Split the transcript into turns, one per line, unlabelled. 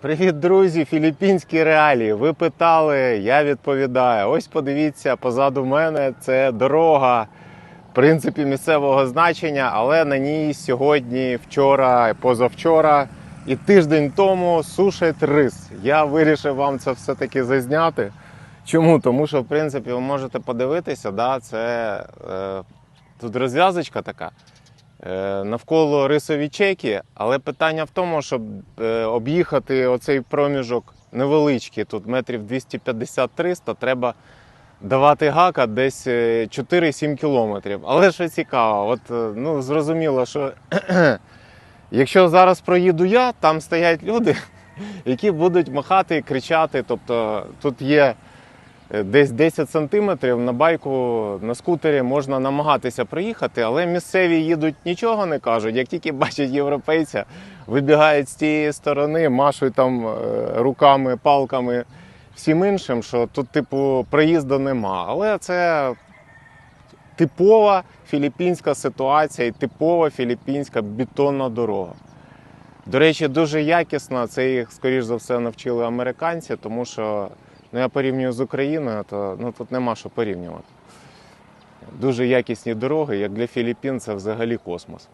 Привіт, друзі! Філіппінські реалії. Ви питали, я відповідаю. Ось подивіться, позаду мене це дорога, в принципі, місцевого значення, але на ній сьогодні, вчора, позавчора і тиждень тому сушать рис. Я вирішив вам це все-таки зазняти. Чому? Тому що, в принципі, ви можете подивитися, да, це е, тут розв'язочка така. Е, навколо рисові чеки, але питання в тому, щоб е, об'їхати оцей проміжок невеличкий, тут метрів 250-300, треба давати гака десь е, 4-7 кілометрів. Але що цікаво, от е, ну зрозуміло, що якщо зараз проїду я, там стоять люди, які будуть махати і кричати. Тобто тут є е, десь 10 сантиметрів на байку на скутері можна намагатися проїхати, але місцеві їдуть нічого не кажуть. Як тільки бачать європейця, вибігають з тієї сторони, машуть там е, руками, палками всім іншим, що тут, типу, проїзду нема. Але це типова філіппінська ситуація і типова філіппінська бетонна дорога. До речі, дуже якісно. Це їх, скоріш за все, навчили американці, тому що ну, я порівнюю з Україною, то ну, тут нема що порівнювати. Дуже якісні дороги, як для Філіппін, це взагалі космос.